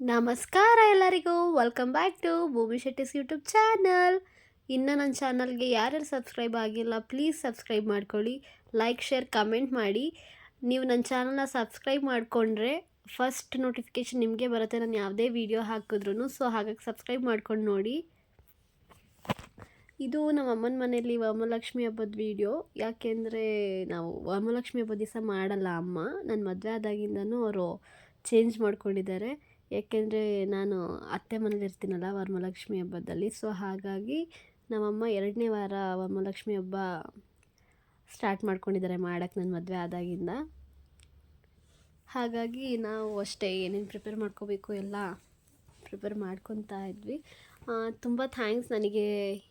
ನಮಸ್ಕಾರ ಎಲ್ಲರಿಗೂ. Welcome back to ಭೂಮಿ ಶೆಟ್ಟಿಸ್ ಯೂಟ್ಯೂಬ್ ಚಾನಲ್ ಇನ್ನು ನನ್ನ ಚಾನಲ್ಗೆ ಯಾರ್ಯಾರು ಸಬ್ಸ್ಕ್ರೈಬ್ ಆಗಿಲ್ಲ ಪ್ಲೀಸ್ ಸಬ್ಸ್ಕ್ರೈಬ್ ಮಾಡ್ಕೊಳ್ಳಿ. ಲೈಕ್ ಶೇರ್ ಕಮೆಂಟ್ ಮಾಡಿ. ನೀವು ನನ್ನ ಚಾನಲ್ನ ಸಬ್ಸ್ಕ್ರೈಬ್ ಮಾಡಿಕೊಂಡ್ರೆ ಫಸ್ಟ್ ನೋಟಿಫಿಕೇಷನ್ ನಿಮಗೆ ಬರುತ್ತೆ. ನಾನು ಯಾವುದೇ ವೀಡಿಯೋ ಹಾಕಿದ್ರು ಸೊ ಹಾಗಾಗಿ ಸಬ್ಸ್ಕ್ರೈಬ್ ಮಾಡ್ಕೊಂಡು ನೋಡಿ. ಇದು ನಮ್ಮ ಅಮ್ಮನ ಮನೆಯಲ್ಲಿ ವರಮಹಾಲಕ್ಷ್ಮಿ ಹಬ್ಬದ ವೀಡಿಯೋ ಯಾಕೆಂದರೆ ನಾವು ವರಮಹಾಲಕ್ಷ್ಮಿ ಹಬ್ಬದ ದಿವಸ ಮಾಡಲ್ಲ ಅಮ್ಮ. ನನ್ನ ಮದುವೆ ಆದಾಗಿಂದನೂ ಅವರು ಚೇಂಜ್ ಮಾಡ್ಕೊಂಡಿದ್ದಾರೆ. ಯಾಕೆಂದರೆ ನಾನು ಅತ್ತೆ ಮನೇಲಿ ಇರ್ತೀನಲ್ಲ ವರಮಹಾಲಕ್ಷ್ಮಿ ಹಬ್ಬದಲ್ಲಿ ಸೊ ಹಾಗಾಗಿ ನಮ್ಮಮ್ಮ ಎರಡನೇ ವಾರ ವರಮಹಾಲಕ್ಷ್ಮಿ ಹಬ್ಬ ಸ್ಟಾರ್ಟ್ ಮಾಡ್ಕೊಂಡಿದ್ದಾರೆ ಮಾಡೋಕ್ಕೆ ನನ್ನ ಮದುವೆ ಆದಾಗಿಂದ. ಹಾಗಾಗಿ ನಾವು ಅಷ್ಟೇ ಏನೇನು ಪ್ರಿಪೇರ್ ಮಾಡ್ಕೋಬೇಕು ಎಲ್ಲ ಪ್ರಿಪೇರ್ ಮಾಡ್ಕೊತಾ ಇದ್ವಿ. ತುಂಬ ಥ್ಯಾಂಕ್ಸ್ ನನಗೆ.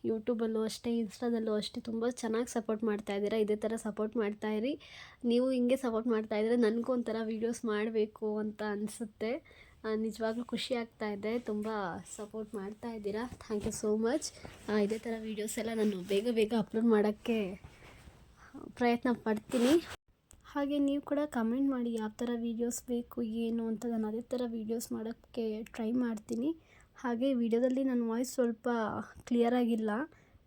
ಯೂಟ್ಯೂಬಲ್ಲೂ ಅಷ್ಟೇ ಇನ್ಸ್ಟಾದಲ್ಲೂ ಅಷ್ಟೇ ತುಂಬ ಚೆನ್ನಾಗಿ ಸಪೋರ್ಟ್ ಮಾಡ್ತಾ ಇದ್ದೀರಾ, ಇದೇ ಥರ ಸಪೋರ್ಟ್ ಮಾಡ್ತಾಯಿರಿ ನೀವು ಹಿಂಗೆ ಸಪೋರ್ಟ್ ಮಾಡ್ತಾಯಿದ್ರೆ ನನಗೂ ಒಂಥರ ವೀಡಿಯೋಸ್ ಮಾಡಬೇಕು ಅಂತ ಅನಿಸುತ್ತೆ. ನಿಜವಾಗ್ಲೂ ಖುಷಿ ಆಗ್ತಾ ಇದೆ. ತುಂಬ ಸಪೋರ್ಟ್ ಮಾಡ್ತಾ ಇದ್ದೀರಾ? ಥ್ಯಾಂಕ್ ಯು ಸೋ ಮಚ್ ಇದೇ ಥರ ವೀಡಿಯೋಸ್ ಎಲ್ಲ ನಾನು ಬೇಗ ಬೇಗ ಅಪ್ಲೋಡ್ ಮಾಡೋಕ್ಕೆ ಪ್ರಯತ್ನ ಪಡ್ತೀನಿ. ಹಾಗೆ ನೀವು ಕೂಡ ಕಮೆಂಟ್ ಮಾಡಿ ಯಾವ ಥರ ವೀಡಿಯೋಸ್ ಬೇಕು, ಏನು ಅಂತ ನಾನು ಅದೇ ಥರ ವೀಡಿಯೋಸ್ ಮಾಡೋಕ್ಕೆ ಟ್ರೈ ಮಾಡ್ತೀನಿ. ಹಾಗೆ ವಿಡಿಯೋದಲ್ಲಿ ನನ್ನ ವಾಯ್ಸ್ ಸ್ವಲ್ಪ ಕ್ಲಿಯರ್ ಆಗಿಲ್ಲ.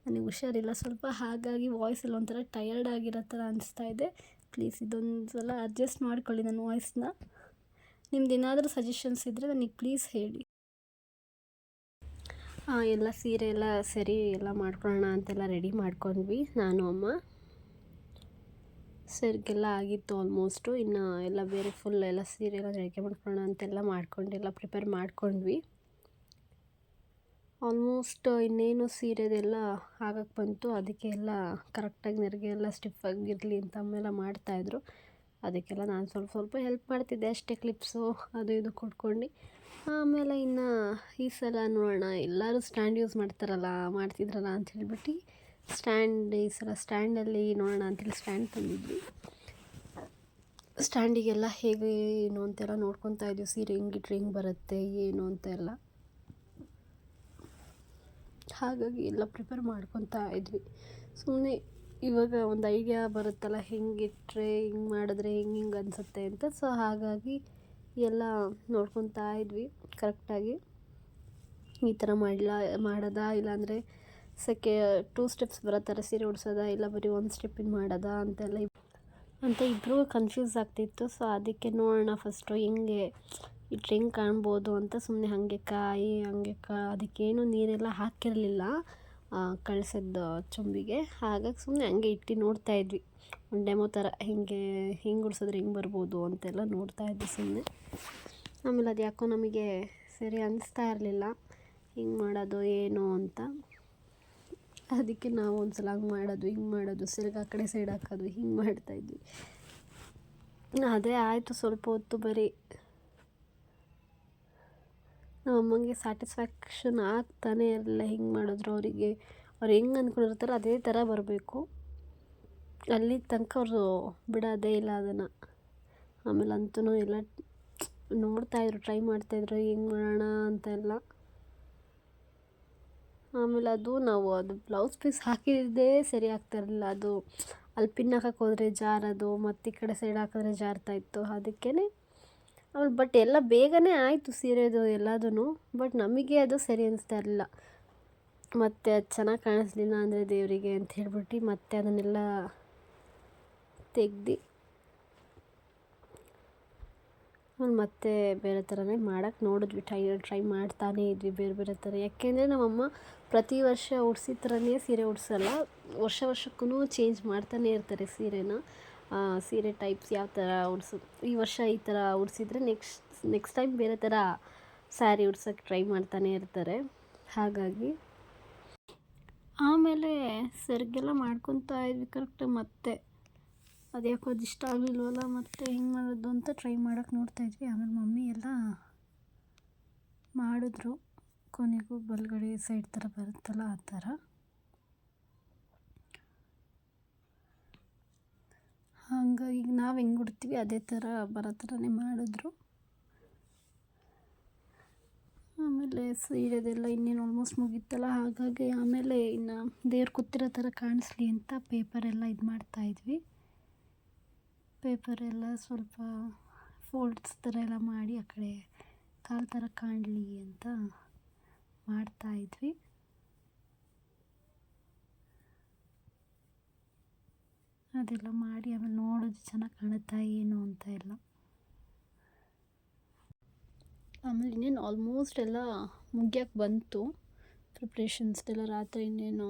ನನಗೆ ಹುಷಾರಿಲ್ಲ. ಸ್ವಲ್ಪ ಹಾಗಾಗಿ ವಾಯ್ಸ್ ಎಲ್ಲ ಒಂಥರ ಟಯರ್ಡ್ ಆಗಿರೋ ಥರ ಅನಿಸ್ತಾ ಇದೆ. ಪ್ಲೀಸ್ ಇದೊಂದು ಸಲ ಅಡ್ಜಸ್ಟ್ ಮಾಡ್ಕೊಳ್ಳಿ ನನ್ನ ವಾಯ್ಸ್ನ ನಿಮ್ದು ಏನಾದರೂ ಸಜೆಷನ್ಸ್ ಇದ್ದರೆ ನನಗೆ ಪ್ಲೀಸ್ ಹೇಳಿ. ಎಲ್ಲ ಸೀರೆ ಎಲ್ಲ ಸರಿ ಎಲ್ಲ ಮಾಡ್ಕೊಳ್ಳೋಣ ಅಂತೆಲ್ಲ ರೆಡಿ ಮಾಡ್ಕೊಂಡ್ವಿ, ನಾನು, ಅಮ್ಮ. ಸರಿಗೆಲ್ಲ ಆಗಿತ್ತು ಆಲ್ಮೋಸ್ಟು ಇನ್ನು ಎಲ್ಲ ಬೇರೆ ಫುಲ್ ಎಲ್ಲ ಸೀರೆ ಎಲ್ಲ ರೆಡಿ ಮಾಡ್ಕೊಳ್ಳೋಣ ಅಂತೆಲ್ಲ ಮಾಡ್ಕೊಂಡು, ಎಲ್ಲ ಪ್ರಿಪೇರ್ ಮಾಡ್ಕೊಂಡ್ವಿ. ಆಲ್ಮೋಸ್ಟ್ ಇನ್ನೇನು ಸೀರೆದೆಲ್ಲ ಆಗಕ್ಕೆ ಬಂತು, ಅದಕ್ಕೆ ಎಲ್ಲ ಕರೆಕ್ಟಾಗಿ ನೆರಿಗೆ ಎಲ್ಲ ಸ್ಟಿಫಾಗಿರಲಿ ಅಂತ ಅಮ್ಮೆಲ್ಲ ಮಾಡ್ತಾಯಿದ್ರು ಅದಕ್ಕೆಲ್ಲ ನಾನು ಸ್ವಲ್ಪ ಸ್ವಲ್ಪ ಹೆಲ್ಪ್ ಮಾಡ್ತಿದ್ದೆ ಅಷ್ಟೇ ಕ್ಲಿಪ್ಸು ಅದು ಇದು ಕೊಟ್ಕೊಂಡು. ಆಮೇಲೆ ಇನ್ನು ಈ ಸಲ ನೋಡೋಣ, ಎಲ್ಲರೂ ಸ್ಟ್ಯಾಂಡ್ ಯೂಸ್ ಮಾಡ್ತಾರಲ್ಲ, ಮಾಡ್ತಿದ್ರಲ್ಲ ಅಂತ ಹೇಳ್ಬಿಟ್ಟು ಸ್ಟ್ಯಾಂಡ್ ಈ ಸಲ ಸ್ಟ್ಯಾಂಡಲ್ಲಿ ನೋಡೋಣ ಅಂತೇಳಿ ಸ್ಟ್ಯಾಂಡ್ ತಂದಿದ್ವಿ. ಸ್ಟ್ಯಾಂಡಿಗೆಲ್ಲ ಹೇಗೆ, ಏನು ಅಂತೆಲ್ಲ ನೋಡ್ಕೊತಾ ಇದ್ದೀವಿ ಸೀರೆ ಹೆಂಗಿಟ್ರೆ ಹಿಂಗೆ ಬರುತ್ತೆ, ಏನು ಅಂತ ಎಲ್ಲ. ಹಾಗಾಗಿ ಎಲ್ಲ ಪ್ರಿಪೇರ್ ಮಾಡ್ಕೊತಾ ಇದ್ವಿ. ಸುಮ್ಮನೆ ಇವಾಗ ಒಂದು ಐಡಿಯಾ ಬರುತ್ತಲ್ಲ ಹೆಂಗಿಟ್ರೆ ಹಿಂಗೆ ಮಾಡಿದ್ರೆ, ಹೆಂಗೆ ಹಿಂಗೆ ಅನಿಸುತ್ತೆ ಅಂತ. ಸೊ ಹಾಗಾಗಿ ಎಲ್ಲ ನೋಡ್ಕೊತಾ ಇದ್ವಿ ಕರೆಕ್ಟಾಗಿ ಈ ಥರ ಮಾಡಲ, ಮಾಡೋದಾ? ಇಲ್ಲಾಂದರೆ ಸೆಕೆ ಟೂ ಸ್ಟೆಪ್ಸ್ ಬರೋ ಥರ ಸೀರೆ ಉಡ್ಸೋದಾ? ಇಲ್ಲ ಬರೀ ಒಂದು ಸ್ಟೆಪ್ಪಿನ ಮಾಡೋದಾ? ಅಂತೆಲ್ಲ ಅಂತ ಇಬ್ಬರಿಗೂ ಕನ್ಫ್ಯೂಸ್ ಆಗ್ತಿತ್ತು. ಸೊ ಅದಕ್ಕೆ ನೋಡೋಣ ಫಸ್ಟು ಹೆಂಗೆ ಇಟ್ರೆ ಹೆಂಗೆ ಕಾಣ್ಬೋದು ಅಂತ ಸುಮ್ಮನೆ ಹಾಗೆ ಕಾಯಿ, ಹಾಗೆ ಕಾ, ಅದಕ್ಕೇನು ನೀರೆಲ್ಲ ಹಾಕಿರಲಿಲ್ಲ. ಕಳ್ಸದ್ದು ಚೊಂಬಿಗೆ. ಹಾಗಾಗಿ ಸುಮ್ಮನೆ ಹಂಗೆ ಇಟ್ಟು ನೋಡ್ತಾ ಇದ್ವಿ. ಒಂದು ಡೆಮೋ ಥರ ಹಿಂಗೆ ಹಿಂಗೆ ಉಡ್ಸಿದ್ರೆ ಹಿಂಗೆ ಬರ್ಬೋದು ಅಂತೆಲ್ಲ ನೋಡ್ತಾ ಇದ್ವಿ ಸುಮ್ಮನೆ ಆಮೇಲೆ ಅದು ಯಾಕೋ ನಮಗೆ ಸರಿ ಅನ್ನಿಸ್ತಾ ಇರಲಿಲ್ಲ. ಹಿಂಗೆ ಮಾಡೋದು ಏನು ಅಂತ. ಅದಕ್ಕೆ ನಾವು ಒಂದು ಸಲ ಹಂಗೆ ಮಾಡೋದು, ಹಿಂಗೆ ಮಾಡೋದು ಸಿರ್ಗ ಆ ಕಡೆ ಸೈಡ್ ಹಾಕೋದು, ಹಿಂಗೆ ಮಾಡ್ತಾಯಿದ್ವಿ ಅದೇ ಆಯಿತು ಸ್ವಲ್ಪ ಹೊತ್ತು ಬರೀ ನಮ್ಮ ಅಮ್ಮಂಗೆ ಸ್ಯಾಟಿಸ್ಫ್ಯಾಕ್ಷನ್ ಆಗ್ತಾನೆ ಇರಲಿಲ್ಲ. ಹಿಂಗೆ ಮಾಡಿದ್ರು ಅವರಿಗೆ. ಅವ್ರು ಹೆಂಗೆ ಅಂದ್ಕೊಂಡಿರ್ತಾರೋ ಅದೇ ಥರ ಬರಬೇಕು. ಅಲ್ಲಿ ತನಕ ಅವರು ಬಿಡೋದೇ ಇಲ್ಲ ಅದನ್ನು. ಆಮೇಲೆ ಅಂತೂ ಎಲ್ಲ ನೋಡ್ತಾಯಿದ್ರು ಟ್ರೈ ಮಾಡ್ತಾಯಿದ್ರು ಹೆಂಗೆ ಮಾಡೋಣ ಅಂತ ಎಲ್ಲ ಆಮೇಲೆ ಅದು ನಾವು ಅದು ಬ್ಲೌಸ್ ಪೀಸ್ ಹಾಕಿದ್ದೇ ಸರಿ ಆಗ್ತಾಯಿರಲಿಲ್ಲ ಅದು ಅಲ್ಲಿ ಪಿನ್ ಹೋದರೆ ಜಾರೋದು, ಮತ್ತು ಈ ಕಡೆ ಸೈಡ್ ಹಾಕಿದ್ರೆ ಜಾರ್ತಾ ಇತ್ತು. ಅದಕ್ಕೇ ಆಮೇಲೆ ಬಟ್ ಎಲ್ಲ ಬೇಗನೆ ಆಯಿತು ಸೀರೆದು ಎಲ್ಲದೂ ಬಟ್ ನಮಗೆ ಅದು ಸರಿ ಅನಿಸ್ತಾ ಇರಲಿಲ್ಲ. ಮತ್ತು ಅದು ಚೆನ್ನಾಗಿ ಕಾಣಿಸ್ಲಿಲ್ಲ ಅಂದರೆ ದೇವರಿಗೆ ಅಂತ ಹೇಳ್ಬಿಟ್ಟು ಮತ್ತೆ ಅದನ್ನೆಲ್ಲ ತೆಗ್ದು. ಆಮೇಲೆ ಮತ್ತೆ ಬೇರೆ ಥರನೇ ಮಾಡೋಕ್ಕೆ ನೋಡಿದ್ವಿ, ಟ್ರೈ ಟ್ರೈ ಮಾಡ್ತಾನೇ ಇದ್ವಿ ಬೇರೆ ಬೇರೆ ಥರ ಯಾಕೆಂದರೆ ನಮ್ಮಮ್ಮ ಪ್ರತಿ ವರ್ಷ ಉಡ್ಸಿದ ಥರನೇ ಸೀರೆ ಉಡ್ಸಲ್ಲ, ವರ್ಷ ವರ್ಷಕ್ಕೂ ಚೇಂಜ್ ಮಾಡ್ತಾನೆ ಇರ್ತಾರೆ ಸೀರೆನ. ಸೀರೆ ಟೈಪ್ಸ್ ಯಾವ ಥರ ಉಡ್ಸು, ಈ ವರ್ಷ ಈ ಥರ ಉಡ್ಸಿದ್ರೆ ನೆಕ್ಸ್ಟ್ ನೆಕ್ಸ್ಟ್ ಟೈಮ್ ಬೇರೆ ಥರ ಸ್ಯಾರಿ ಉಡ್ಸೋಕ್ಕೆ ಟ್ರೈ ಮಾಡ್ತಾನೆ ಇರ್ತಾರೆ. ಹಾಗಾಗಿ ಆಮೇಲೆ ಸೆರ್ಗೆಲ್ಲ ಮಾಡ್ಕೊತಾ ಇದ್ವಿ ಕರೆಕ್ಟ್ ಮತ್ತೆ. ಅದ್ಯಾಕೋ ಅದು ಇಷ್ಟ ಆಗಲಿಲ್ವಲ್ಲ ಮತ್ತೆ ಹೆಂಗೆ ಮಾಡೋದು ಅಂತ ಟ್ರೈ ಮಾಡೋಕ್ಕೆ ನೋಡ್ತಾ ಇದ್ವಿ. ಆಮೇಲೆ ಮಮ್ಮಿ ಎಲ್ಲ ಮಾಡಿದ್ರು. ಕೊನೆಗೂ ಬಲಗಡೆ ಸೈಡ್ ಥರ ಬರುತ್ತಲ್ಲ ಆ ಥರ ಹಂಗಾಗಿ ನಾವು ಹೆಂಗೆ ಉಡ್ತೀವಿ ಅದೇ ಥರ ಬರೋ ಥರನೇ ಮಾಡಿದ್ರು. ಆಮೇಲೆ ಸೀರೆದೆಲ್ಲ ಇನ್ನೇನು ಆಲ್ಮೋಸ್ಟ್ ಮುಗೀತಲ್ಲ, ಹಾಗಾಗಿ ಆಮೇಲೆ ಇನ್ನು ದೇವ್ರು ಕೂತಿರೋ ಥರ ಕಾಣಿಸ್ಲಿ ಅಂತ ಪೇಪರೆಲ್ಲ ಇದು ಮಾಡ್ತಾಯಿದ್ವಿ ಪೇಪರೆಲ್ಲ ಸ್ವಲ್ಪ ಫೋಲ್ಡ್ಸ್ ಥರ ಎಲ್ಲ ಮಾಡಿ ಆ ಕಡೆ ಕಾಲು ಥರ ಕಾಣಲಿ ಅಂತ ಮಾಡ್ತಾಯಿದ್ವಿ ಅದೆಲ್ಲ ಮಾಡಿ ಆಮೇಲೆ ನೋಡೋದು ಚೆನ್ನಾಗಿ ಕಾಣುತ್ತಾ ಏನು ಅಂತ ಎಲ್ಲ. ಆಮೇಲೆ ಇನ್ನೇನು ಆಲ್ಮೋಸ್ಟ್ ಎಲ್ಲ ಮುಗಿಯೋಕ್ಕೆ ಬಂತು. ಪ್ರಿಪ್ರೇಷನ್ಸ್ದೆಲ್ಲ ರಾತ್ರಿ ಇನ್ನೇನು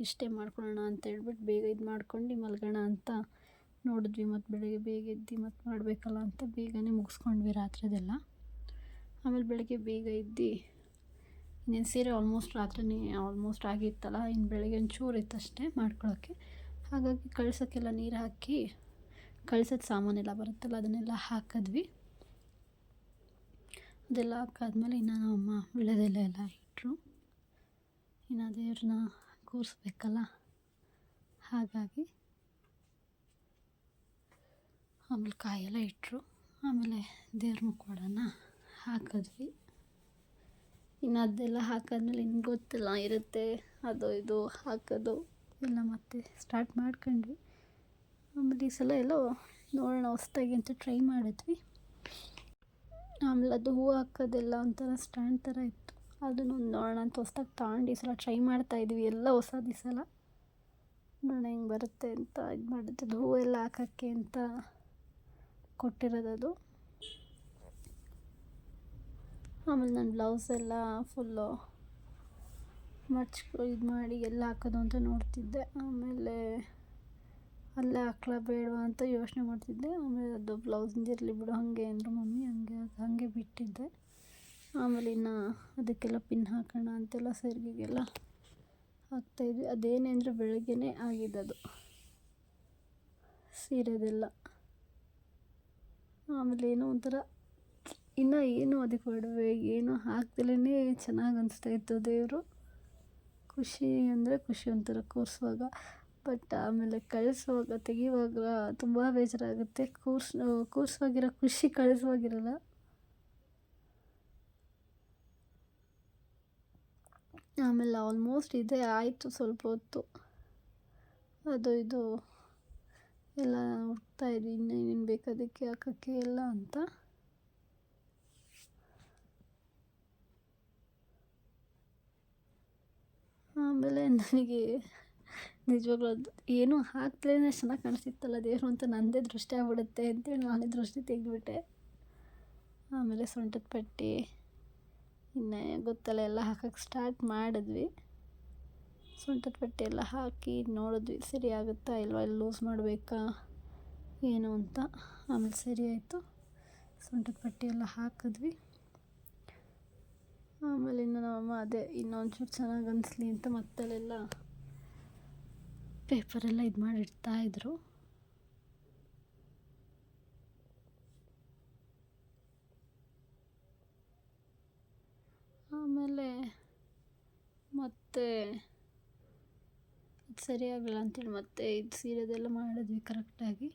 ಇಷ್ಟೇ ಮಾಡ್ಕೊಳ್ಳೋಣ ಅಂತ ಹೇಳ್ಬಿಟ್ಟು ಬೇಗ ಇದು ಮಾಡ್ಕೊಂಡು ಮಲ್ಗೋಣ ಅಂತ ನೋಡಿದ್ವಿ. ಮತ್ತು ಬೆಳಗ್ಗೆ ಬೇಗ ಎದ್ದು ಮತ್ತು ಮಾಡಬೇಕಲ್ಲ ಅಂತ ಬೇಗನೆ ಮುಗಿಸ್ಕೊಂಡ್ವಿ ರಾತ್ರಿದೆಲ್ಲ. ಆಮೇಲೆ ಬೆಳಗ್ಗೆ ಬೇಗ ಇದ್ದು ಇನ್ನೇನು ಸೀರೆ ಆಲ್ಮೋಸ್ಟ್ ರಾತ್ರಿನೇ ಆಲ್ಮೋಸ್ಟ್ ಆಗಿತ್ತಲ್ಲ. ಇನ್ನು ಬೆಳಗ್ಗೆ ಒಂಚೂರು ಇತ್ತು ಅಷ್ಟೇ ಮಾಡ್ಕೊಳ್ಳೋಕ್ಕೆ ಹಾಗಾಗಿ ಕಳ್ಸೋಕ್ಕೆಲ್ಲ ನೀರು ಹಾಕಿ ಕಳ್ಸೋದು ಸಾಮಾನೆಲ್ಲ ಬರುತ್ತಲ್ಲ, ಅದನ್ನೆಲ್ಲ ಹಾಕಿದ್ವಿ. ಅದೆಲ್ಲ ಹಾಕಾದ್ಮೇಲೆ ಇನ್ನು ನಮ್ಮಮ್ಮ ವೀಳ್ಯದೆಲೆ ಎಲ್ಲ ಇಟ್ಟರು. ಇನ್ನು ದೇವ್ರನ್ನ ಕೂರಿಸ್ಬೇಕಲ್ಲ. ಹಾಗಾಗಿ ಆಮೇಲೆ ಕಾಯೆಲ್ಲ ಇಟ್ಟರು. ಆಮೇಲೆ ದೇವ್ರ ಮುಖವಾಡನ ಹಾಕಿದ್ವಿ. ಇನ್ನು ಅದೆಲ್ಲ ಹಾಕಾದ್ಮೇಲೆ ಇನ್ನು ಗೊತ್ತಿಲ್ಲ, ಇರುತ್ತೆ, ಅದು ಇದು ಹಾಕೋದು. ಎಲ್ಲ ಮತ್ತೆ ಸ್ಟಾರ್ಟ್ ಮಾಡ್ಕೊಂಡ್ವಿ. ಆಮೇಲೆ ಈ ಸಲ ಎಲ್ಲೋ ನೋಡೋಣ, ಹೊಸ್ದಾಗಿ ಅಂತ ಟ್ರೈ ಮಾಡಿದ್ವಿ. ಆಮೇಲೆ ಅದು ಹೂವು ಹಾಕೋದೆಲ್ಲ ಒಂಥರ ಸ್ಟ್ಯಾಂಡ್ ಥರ ಇತ್ತು. ಅದನ್ನು ನೋಡೋಣ ಅಂತ ಹೊಸ್ದಾಗಿ ತಗೊಂಡು ಈ ಸಲ ಟ್ರೈ ಮಾಡ್ತಾಯಿದ್ವಿ ಎಲ್ಲ ಹೊಸದು ಈ ಸಲ. ನೋಡೋಣ ಹೆಂಗೆ ಬರುತ್ತೆ ಅಂತ ಇದು ಮಾಡಿದ್ದು. ಅದು ಹೂವೆಲ್ಲ ಹಾಕೋಕ್ಕೆ ಅಂತ ಕೊಟ್ಟಿರೋದದು. ಆಮೇಲೆ ನನ್ನ ಬ್ಲೌಸ್ ಎಲ್ಲ ಫುಲ್ಲು ಮಡ್ಚ್ಕೊ ಇದು ಮಾಡಿ ಎಲ್ಲ ಹಾಕೋದು ಅಂತ ನೋಡ್ತಿದ್ದೆ. ಆಮೇಲೆ ಅಲ್ಲೇ ಹಾಕ್ಲ ಬೇಡವಾ ಅಂತ ಯೋಚನೆ ಮಾಡ್ತಿದ್ದೆ. ಆಮೇಲೆ ಅದು ಬ್ಲೌಸಿಂದು ಇರಲಿ ಬಿಡು, ಹಾಗೆ ಅಂದರು ಮಮ್ಮಿ, ಹಂಗೆ ಹಾಗೆ ಬಿಟ್ಟಿದ್ದೆ. ಆಮೇಲೆ ಇನ್ನು ಅದಕ್ಕೆಲ್ಲ ಪಿನ್ ಹಾಕೋಣ ಅಂತೆಲ್ಲ ಸೆರ್ಗಿಗೆಲ್ಲ ಹಾಕ್ತಾಯಿದ್ವಿ ಅದೇನೇ ಅಂದರೆ ಬೆಳಗ್ಗೆನೇ ಆಗಿದ್ದದು ಸೀರೆದೆಲ್ಲ. ಆಮೇಲೆ ಏನೋ ಒಂಥರ ಇನ್ನೂ ಏನು ಅದಕ್ಕೆ ಒಡವೆ, ಏನು ಹಾಕ್ದಲೇ ಚೆನ್ನಾಗಿ ಅನಿಸ್ತಾ ಇತ್ತು ದೇವರು. ಖುಷಿ ಅಂದರೆ ಖುಷಿ ಒಂಥರ ಕೂರಿಸುವಾಗ, ಬಟ್ ಆಮೇಲೆ ಕಳಿಸುವಾಗ, ತೆಗೆಯುವಾಗ ತುಂಬ ಬೇಜಾರಾಗುತ್ತೆ. ಕೂರ್ಸ್, ಕೂರಿಸುವಾಗಿರೋ ಖುಷಿ ಕಳಿಸುವಾಗಿರಲ್ಲ. ಆಮೇಲೆ ಆಲ್ಮೋಸ್ಟ್ ಇದೇ ಆಯಿತು ಸ್ವಲ್ಪ ಹೊತ್ತು. ಅದು, ಇದು, ಎಲ್ಲ ಹುಡ್ಕ್ತಾಯಿದ್ವಿ ಇನ್ನೇನೇನು ಬೇಕು ಅದಕ್ಕೆ ಹಾಕೋಕ್ಕೆ ಎಲ್ಲ ಅಂತ. ಆಮೇಲೆ ನನಗೆ ನಿಜವಾಗ್ಲೂ ಅದು ಏನೂ ಹಾಕಿದ್ರೆ ಚೆನ್ನಾಗಿ ಕಾಣಿಸ್ತಿತ್ತಲ್ಲ ದೇವರು ಅಂತ ನನ್ನದೇ ದೃಷ್ಟಿ ಆಗ್ಬಿಡುತ್ತೆ ಅಂತೇಳಿ ನಾನೇ ದೃಷ್ಟಿ ತೆಗೆದ್ಬಿಟ್ಟೆ. ಆಮೇಲೆ ಸೊಂಟದ ಪಟ್ಟಿ, ಇನ್ನೇ ಗೊತ್ತಲ್ಲ ಎಲ್ಲ ಹಾಕೋಕ್ಕೆ ಸ್ಟಾರ್ಟ್ ಮಾಡಿದ್ವಿ. ಸೊಂಟದ ಪಟ್ಟಿ ಎಲ್ಲ ಹಾಕಿ ನೋಡಿದ್ವಿ, ಸರಿ ಆಗುತ್ತಾ ಇಲ್ವಾ, ಇಲ್ಲಿ ಲೂಸ್ ಮಾಡಬೇಕಾ, ಏನು ಅಂತ. ಆಮೇಲೆ ಸರಿ ಆಯಿತು. ಸೊಂಟದ ಪಟ್ಟಿ ಎಲ್ಲ ಹಾಕಿದ್ವಿ. ಆಮೇಲೆ ಇನ್ನು ನಮ್ಮಮ್ಮ ಅದೇ ಇನ್ನೊಂಚೂರು ಚೆನ್ನಾಗಿ ಅನಿಸ್ಲಿ ಅಂತ ಮತ್ತಲ್ಲೆಲ್ಲ ಪೇಪರೆಲ್ಲ ಇದು ಮಾಡಿ ಇಡ್ತಾಯಿದ್ರು ಆಮೇಲೆ ಮತ್ತೆ ಇದು ಸರಿಯಾಗಲ್ಲ ಅಂತೇಳಿ ಮತ್ತೆ ಇದು ಸೀರೆದೆಲ್ಲ ಮಾಡಿದ್ವಿ ಕರೆಕ್ಟಾಗಿ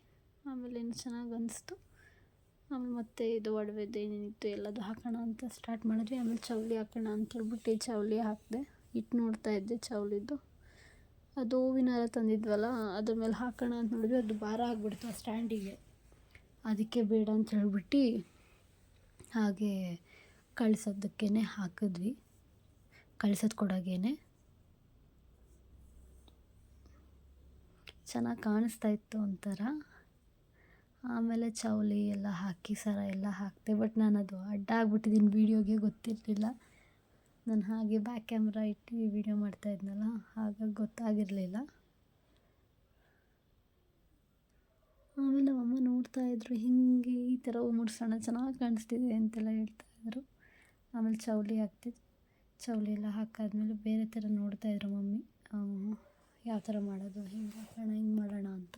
ಆಮೇಲೆ ಇನ್ನು ಚೆನ್ನಾಗಿ ಅನಿಸ್ತು. ಆಮೇಲೆ ಮತ್ತೆ ಇದು ಒಡವೆದು ಏನೇನಿತ್ತು ಎಲ್ಲದು ಹಾಕೋಣ ಅಂತ ಸ್ಟಾರ್ಟ್ ಮಾಡಿದ್ವಿ. ಆಮೇಲೆ ಚೌಲಿ ಹಾಕೋಣ ಅಂತ ಹೇಳ್ಬಿಟ್ಟು ಈ ಚೌಲಿ ಹಾಕಿದೆ ಹಿಟ್ಟು ನೋಡ್ತಾ ಇದ್ದೆ ಚೌಲಿದ್ದು ಅದು ಹೂವಿನ ಹಾರ ತಂದಿದ್ವಲ್ಲ, ಅದ್ರ ಮೇಲೆ ಹಾಕೋಣ ಅಂತ ನೋಡಿದ್ವಿ. ಅದು ಭಾರ ಆಗಿಬಿಡ್ತು ಆ ಸ್ಟ್ಯಾಂಡಿಗೆ ಅದಕ್ಕೆ ಬೇಡ ಅಂತ ಹೇಳ್ಬಿಟ್ಟು ಹಾಗೆ ಕಳ್ಸೋದಕ್ಕೇ ಹಾಕಿದ್ವಿ. ಕಳಿಸೋದು ಕೊಡೋಗೇನೆ. ಚೆನ್ನಾಗಿ ಕಾಣಿಸ್ತಾ ಇತ್ತು ಒಂಥರ. ಆಮೇಲೆ ಚೌಲಿ ಎಲ್ಲ ಹಾಕಿ, ಸರ ಎಲ್ಲ ಹಾಕಿದೆ ಬಟ್ ನಾನು ಅದು ಅಡ್ಡ ಆಗ್ಬಿಟ್ಟಿದ್ದೀನಿ ವೀಡಿಯೋಗೆ ಗೊತ್ತಿರಲಿಲ್ಲ. ನಾನು ಹಾಗೆ ಬ್ಯಾಕ್ ಕ್ಯಾಮ್ರಾ ಇಟ್ಟು ವೀಡಿಯೋ ಮಾಡ್ತಾಯಿದ್ನಲ್ಲ ಹಾಗಾಗಿ ಗೊತ್ತಾಗಿರಲಿಲ್ಲ. ಆಮೇಲೆ ನಮ್ಮಮ್ಮ ನೋಡ್ತಾಯಿದ್ರು ಹಿಂಗೆ ಈ ಥರ ಮುಡ್ಸೋಣ ಚೆನ್ನಾಗಿ ಕಾಣಿಸ್ತಿದೆ ಅಂತೆಲ್ಲ ಹೇಳ್ತಾಯಿದ್ರು ಆಮೇಲೆ ಚೌಲಿ ಹಾಕ್ತಿದ್ದು ಚೌಲಿ ಎಲ್ಲ ಹಾಕಾದ್ಮೇಲೆ ಬೇರೆ ಥರ ನೋಡ್ತಾಯಿದ್ರು ಮಮ್ಮಿ. ಯಾವ ಥರ ಮಾಡೋದು, ಹಿಂಗೆ ಹಾಕೋಣ, ಹಿಂಗೆ ಮಾಡೋಣ ಅಂತ.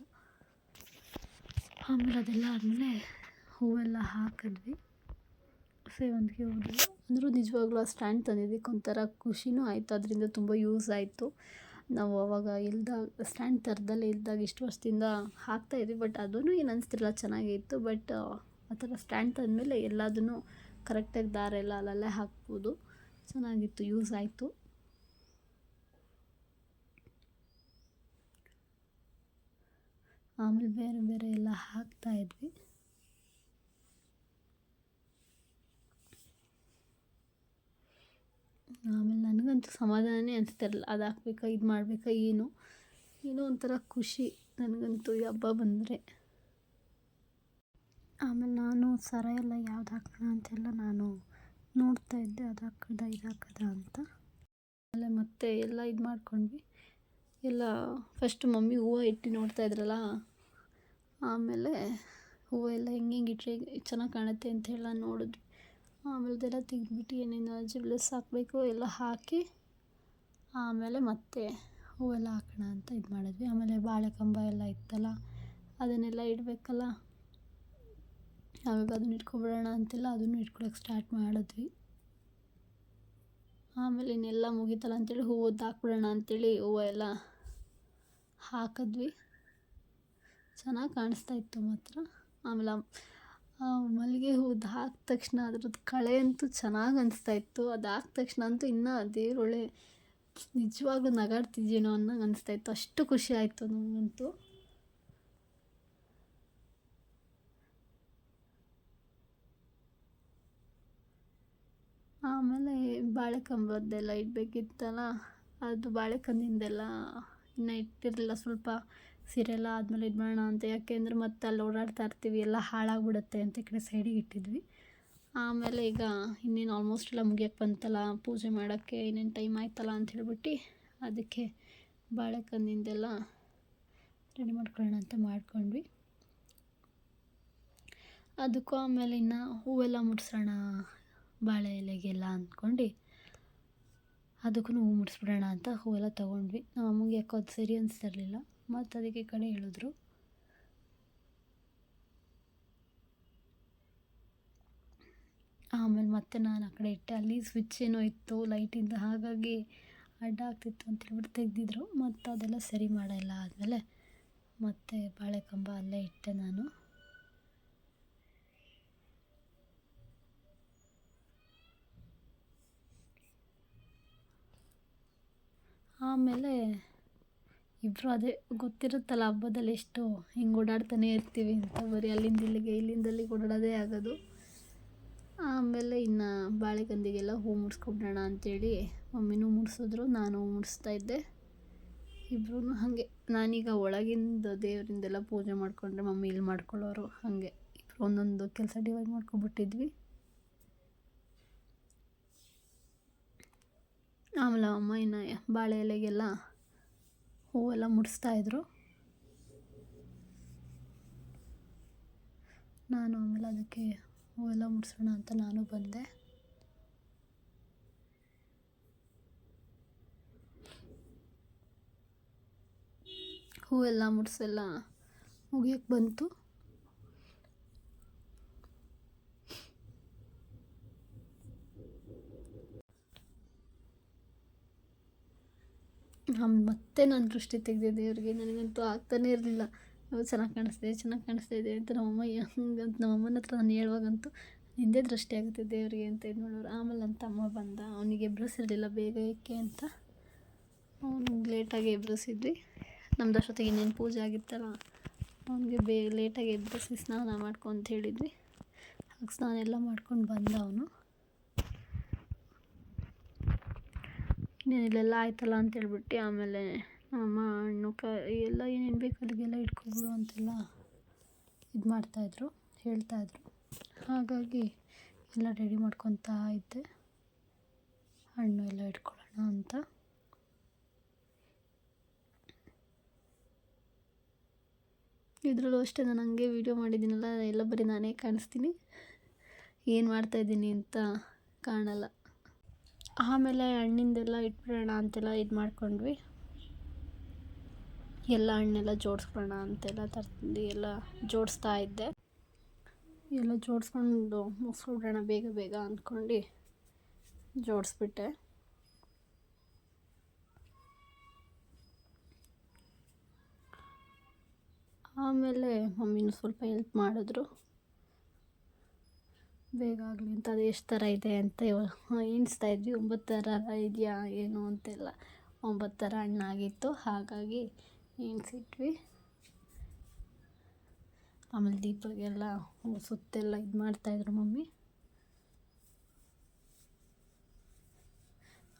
ಆಮೇಲೆ ಅದೆಲ್ಲ ಆದಮೇಲೆ ಹೂವೆಲ್ಲ ಹಾಕಿದ್ವಿ. ಸೇವಂತಿಗೆ ಹೂವು ಅಂದರೂ ನಿಜವಾಗ್ಲೂ ಆ ಸ್ಟ್ಯಾಂಡ್ ತಂದಿದ್ದಕ್ಕೆ ಒಂಥರ ಖುಷಿನೂ ಆಯಿತು. ಅದರಿಂದ ತುಂಬ ಯೂಸ್ ಆಯಿತು. ನಾವು ಅವಾಗ ಇಲ್ದಾಗ ಸ್ಟ್ಯಾಂಡ್ ಥರದಲ್ಲೇ ಇಲ್ದಾಗ ಇಷ್ಟು ವರ್ಷದಿಂದ ಹಾಕ್ತಾಯಿದ್ವಿ ಬಟ್ ಅದೂ ಏನು ಅನಿಸ್ತಿರಲ್ಲ ಚೆನ್ನಾಗೇ ಇತ್ತು ಬಟ್ ಆ ಥರ ಸ್ಟ್ಯಾಂಡ್ ತಂದಮೇಲೆ ಎಲ್ಲದನ್ನು ಕರೆಕ್ಟಾಗಿ ದಾರ ಎಲ್ಲ ಅಲ್ಲಲ್ಲೇ ಹಾಕ್ಬೋದು. ಚೆನ್ನಾಗಿತ್ತು ಯೂಸ್ ಆಯಿತು. ಆಮೇಲೆ ಬೇರೆ ಬೇರೆ ಎಲ್ಲ ಹಾಕ್ತಾಯಿದ್ವಿ ಆಮೇಲೆ ನನಗಂತೂ ಸಮಾಧಾನನೇ ಅನಿಸ್ತಿರಲ್ಲ ಅದು ಹಾಕ್ಬೇಕಾ, ಇದು ಮಾಡಬೇಕಾ, ಏನು? ಏನೋ ಒಂಥರ ಖುಷಿ ನನಗಂತೂ ಈ ಹಬ್ಬ ಬಂದರೆ. ಆಮೇಲೆ ನಾನು ಸರ ಎಲ್ಲ ಯಾವ್ದು ಹಾಕೋಣ ಅಂತೆಲ್ಲ ನಾನು ನೋಡ್ತಾ ಇದ್ದೆ, ಅದು ಹಾಕೋದ, ಇದು ಹಾಕೋದ ಅಂತ. ಆಮೇಲೆ ಮತ್ತೆ ಎಲ್ಲ ಇದು ಮಾಡ್ಕೊಂಡ್ವಿ. ಎಲ್ಲ ಫಸ್ಟ್ ಮಮ್ಮಿ ಹೂವು ಇಟ್ಟು ನೋಡ್ತಾ ಇದ್ರಲ್ಲ, ಆಮೇಲೆ ಹೂವು ಎಲ್ಲ ಹೆಂಗೆ ಹೆಂಗೆ ಇಟ್ಟರೆ ಚೆನ್ನಾಗಿ ಕಾಣುತ್ತೆ ಅಂತ ಹೇಳಿ ನೋಡಿದ್ವಿ. ಆಮೇಲೆ ಅದೆಲ್ಲ ತೆಗೆದ್ಬಿಟ್ಟು ಏನೇನು ಜ್ಯುವೆಲ್ಲರ್ಸ್ ಹಾಕಬೇಕು, ಎಲ್ಲ ಹಾಕಿ ಆಮೇಲೆ ಮತ್ತೆ ಹೂವೆಲ್ಲ ಹಾಕೋಣ ಅಂತ ಇದು ಮಾಡಿದ್ವಿ. ಆಮೇಲೆ ಬಾಳೆ ಕಂಬ ಎಲ್ಲ ಇತ್ತಲ್ಲ, ಅದನ್ನೆಲ್ಲ ಇಡಬೇಕಲ್ಲ ಆವಾಗ ಅದನ್ನ ಇಟ್ಕೊಬಿಡೋಣ ಅಂತೆಲ್ಲ, ಅದನ್ನು ಇಟ್ಕೊಳಕ್ಕೆ ಸ್ಟಾರ್ಟ್ ಮಾಡಿದ್ವಿ. ಆಮೇಲೆ ಇನ್ನೆಲ್ಲ ಮುಗೀತಲ್ಲ ಅಂತೇಳಿ ಹೂವು ಹಾಕ್ಬಿಡೋಣ ಅಂತೇಳಿ ಹೂವು ಎಲ್ಲ ಹಾಕಿದ್ವಿ. ಚೆನ್ನಾಗಿ ಕಾಣಿಸ್ತಾ ಇತ್ತು ಮಾತ್ರ. ಆಮೇಲೆ ಮಲ್ಲಿಗೆ ಹೂದು ಹಾಕಿದ ತಕ್ಷಣ ಅದ್ರದ್ದು ಕಳೆ ಅಂತೂ ಚೆನ್ನಾಗಿ ಅನಿಸ್ತಾ ಇತ್ತು. ಅದು ಹಾಕಿದ ತಕ್ಷಣ ಅಂತೂ ಇನ್ನೂ ದೇವ್ರೊಳ್ಳೆ ನಿಜವಾಗ್ಲೂ ನಗಾಡ್ತಿದ್ದೀನೋ ಅನ್ನೋಂಗೆ ಅನಿಸ್ತಾ ಇತ್ತು. ಅಷ್ಟು ಖುಷಿ ಆಯಿತು ನನಗಂತೂ ಆಮೇಲೆ ಬಾಳೆಕಂಬದ್ದೆಲ್ಲ ಇಡಬೇಕಿತ್ತಲ್ಲ, ಅದು ಬಾಳೆಕಂದಿಂದೆಲ್ಲ ಇನ್ನೂ ಇಟ್ಟಿರಲಿಲ್ಲ, ಸ್ವಲ್ಪ ಸೀರೆ ಎಲ್ಲ ಆದಮೇಲೆ ಇದು ಮಾಡೋಣ ಅಂತ ಯಾಕೆಂದ್ರೆ ಮತ್ತೆ ಅಲ್ಲಿ ಓಡಾಡ್ತಾ ಇರ್ತೀವಿ, ಎಲ್ಲ ಹಾಳಾಗ್ಬಿಡುತ್ತೆ ಅಂತ ಈ ಕಡೆ ಸೈಡಿಗೆ ಇಟ್ಟಿದ್ವಿ. ಆಮೇಲೆ ಈಗ ಇನ್ನೇನು ಆಲ್ಮೋಸ್ಟ್ ಎಲ್ಲ ಮುಗಿಯಕ್ಕೆ ಬಂತಲ್ಲ, ಪೂಜೆ ಮಾಡೋಕ್ಕೆ ಇನ್ನೇನು ಟೈಮ್ ಆಯ್ತಲ್ಲ ಅಂತ ಹೇಳ್ಬಿಟ್ಟು ಅದಕ್ಕೆ ಬಾಳೆಕಂದಿಂದೆಲ್ಲ ರೆಡಿ ಮಾಡ್ಕೊಳ್ಳೋಣ ಅಂತ ಮಾಡ್ಕೊಂಡ್ವಿ. ಅದಕ್ಕೂ ಆಮೇಲೆ ಇನ್ನು ಹೂವೆಲ್ಲ ಮುಡ್ಸೋಣ ಬಾಳೆ ಎಲೆಗೆಲ್ಲ ಅಂದ್ಕೊಂಡು ಅದಕ್ಕೂ ಹೂ ಮುಡಿಸ್ಬಿಡೋಣ ಅಂತ ಹೂವೆಲ್ಲ ತೊಗೊಂಡ್ವಿ. ನಮ್ಮ ಅಮ್ಮಗೆ ಯಾಕೋ ಅದು ಸರಿ ಅನಿಸ್ತಿರ್ಲಿಲ್ಲ. ಮತ್ತು ಅದಕ್ಕೆ ಕಡೆ ಹೇಳಿದ್ರು. ಆಮೇಲೆ ಮತ್ತೆ ನಾನು ಆ ಕಡೆ ಇಟ್ಟೆ. ಅಲ್ಲಿ ಸ್ವಿಚ್ ಏನೋ ಇತ್ತು ಲೈಟಿಂದ ಹಾಗಾಗಿ ಅಡ್ಡ ಆಗ್ತಿತ್ತು ಅಂತ ಹೇಳ್ಬಿಟ್ಟು ತೆಗೆದಿದ್ರು ಮತ್ತು ಅದೆಲ್ಲ ಸರಿ ಮಾಡಲ್ಲ ಆದಮೇಲೆ ಮತ್ತೆ ಬಾಳೆ ಕಂಬ ಅಲ್ಲೇ ಇಟ್ಟೆ ನಾನು. ಆಮೇಲೆ ಇಬ್ಬರು ಅದೇ ಗೊತ್ತಿರುತ್ತಲ್ಲ ಹಬ್ಬದಲ್ಲಿ ಎಷ್ಟು ಹಿಂಗೆ ಓಡಾಡ್ತಾನೆ ಇರ್ತೀವಿ ಅಂತ ಬರೀ ಅಲ್ಲಿಂದ ಇಲ್ಲಿಗೆ ಇಲ್ಲಿಂದ ಅಲ್ಲಿಗೆ ಓಡಾಡೋದೇ ಆಗೋದು. ಆಮೇಲೆ ಇನ್ನು ಬಾಳೆಗಂದಿಗೆಲ್ಲ ಹೂ ಮುಡ್ಸ್ಕೊಬಿಡೋಣ ಅಂಥೇಳಿ ಮಮ್ಮಿನೂ ಮುಡಿಸಿದ್ರು, ನಾನು ಮುಡಿಸ್ತಾ ಇದ್ದೆ. ಇಬ್ಬರೂ ಹಾಗೆ, ನಾನೀಗ ಒಳಗಿಂದ ದೇವರಿಂದೆಲ್ಲ ಪೂಜೆ ಮಾಡಿಕೊಂಡ್ರೆ ಮಮ್ಮಿ ಇಲ್ಲಿ ಮಾಡ್ಕೊಳ್ಳೋರು ಹಾಗೆ. ಇಬ್ಬರು ಒಂದೊಂದು ಕೆಲಸ ಡಿವೈಡ್ ಮಾಡ್ಕೊಬಿಟ್ಟಿದ್ವಿ ಆಮೇಲೆ ಅಮ್ಮ ಇನ್ನು ಬಾಳೆ ಎಲೆಗೆಲ್ಲ ಹೂವೆಲ್ಲ ಮುಡಿಸ್ತಾಯಿದ್ರು ನಾನು ಆಮೇಲೆ ಅದಕ್ಕೆ ಹೂವೆಲ್ಲ ಮುಡಿಸೋಣ ಅಂತ ನಾನು ಬಂದೆ. ಹೂವೆಲ್ಲ ಮುಡಿಸೆಲ್ಲ ಮುಗಿಯೋಕ್ಕೆ ಬಂತು. ಮತ್ತೆ ನಾನು ದೃಷ್ಟಿ ತೆಗೆದೆ ದೇವ್ರಿಗೆ. ನನಗಂತೂ ಆಗ್ತಾನೇ ಇರಲಿಲ್ಲ. ಚೆನ್ನಾಗಿ ಕಾಣಿಸ್ತಿದೆ, ಚೆನ್ನಾಗಿ ಕಾಣಿಸ್ತಾ ಇದೆ ಅಂತ ನಮ್ಮಮ್ಮ ಹಂಗಂತ ನಮ್ಮಮ್ಮನ ಹತ್ರ ನಾನು ಹೇಳುವಾಗಂತೂ ನಿಂದೇ ದೃಷ್ಟಿ ಆಗುತ್ತೆ ದೇವರಿಗೆ ಅಂತ ಇದು ಮಾಡೋರು ಆಮೇಲೆ ನನ್ನ ತಮ್ಮ ಬಂದ, ಅವನಿಗೆ ಎಬ್ಬಿಸಿರ್ಲಿಲ್ಲ ಬೇಗ ಏಕೆ ಅಂತ. ಅವ್ನಿಗೆ ಲೇಟಾಗಿ ಎಬ್ಬಿಸಿದ್ವಿ ನಮ್ದು ಅಷ್ಟೊತ್ತಿಗೆ ಇನ್ನೇನು ಪೂಜೆ ಆಗಿತ್ತಲ್ಲ, ಅವನಿಗೆ ಬೇಗ ಲೇಟಾಗಿ ಎಬ್ಬಿಸಿ ಸ್ನಾನ ಮಾಡ್ಕೊ ಅಂತ ಹೇಳಿದ್ವಿ. ಹಾಗೆ ಸ್ನಾನ ಎಲ್ಲ ಮಾಡ್ಕೊಂಡು ಬಂದ ಅವನು. ಇಲ್ಲೆಲ್ಲ ಆಯ್ತಲ್ಲ ಅಂತ ಹೇಳ್ಬಿಟ್ಟು ಆಮೇಲೆ ಅಮ್ಮ ಹಣ್ಣು ಕ, ಎಲ್ಲ ಏನೇನು ಬೇಕು ಅಲ್ಲಿಗೆಲ್ಲ ಇಟ್ಕೊಬಿಡು ಅಂತೆಲ್ಲ ಇದು ಮಾಡ್ತಾಯಿದ್ರು, ಹೇಳ್ತಾಯಿದ್ರು. ಹಾಗಾಗಿ ಎಲ್ಲ ರೆಡಿ ಮಾಡ್ಕೊತಾ ಇದ್ದೆ. ಹಣ್ಣು ಎಲ್ಲ ಇಟ್ಕೊಳ್ಳೋಣ ಅಂತ. ಇದರಲ್ಲೂ ಅಷ್ಟೇ ನಾನು ಹಂಗೆ ವೀಡಿಯೋ ಮಾಡಿದ್ದೀನಲ್ಲ, ಎಲ್ಲ ಬರೀ ನಾನೇ ಕಾಣಿಸ್ತೀನಿ. ಏನು ಮಾಡ್ತಾಯಿದ್ದೀನಿ ಅಂತ ಕಾಣಲ್ಲ. ಆಮೇಲೆ ಹಣ್ಣಿಂದೆಲ್ಲ ಇಟ್ಬಿಡೋಣ ಅಂತೆಲ್ಲ ಇದು ಮಾಡ್ಕೊಂಡ್ವಿ. ಎಲ್ಲ ಹಣ್ಣೆಲ್ಲ ಜೋಡಿಸ್ಕೊಳ್ಳೋಣ ಅಂತೆಲ್ಲ ತರ್ದು ಎಲ್ಲ ಜೋಡಿಸ್ತಾ ಇದ್ದೆ. ಎಲ್ಲ ಜೋಡಿಸ್ಕೊಂಡು ಮುಗಿಸ್ಬಿಡೋಣ ಬೇಗ ಬೇಗ ಅಂದ್ಕೊಂಡು ಜೋಡಿಸ್ಬಿಟ್ಟೆ. ಆಮೇಲೆ ಮಮ್ಮಿನೂ ಸ್ವಲ್ಪ ಹೆಲ್ಪ್ ಮಾಡಿದ್ರು. ಬೇಗ ಆಗಲಿ ಅಂತ ಅದು ಎಷ್ಟು ಥರ ಇದೆ ಅಂತ ಎಣಿಸ್ತಾ ಇದ್ವಿ. ಒಂಬತ್ತು ಥರ ಇದೆಯಾ, ಏನು ಅಂತೆಲ್ಲ. ಒಂಬತ್ತು ಥರ ಹಣ್ಣಾಗಿತ್ತು ಹಾಗಾಗಿ ಎಣಿಸಿಟ್ವಿ. ಆಮೇಲೆ ದೀಪಗೆಲ್ಲ ಸುತ್ತೆಲ್ಲ ಇದು ಮಾಡ್ತಾಯಿದ್ರು ಮಮ್ಮಿ.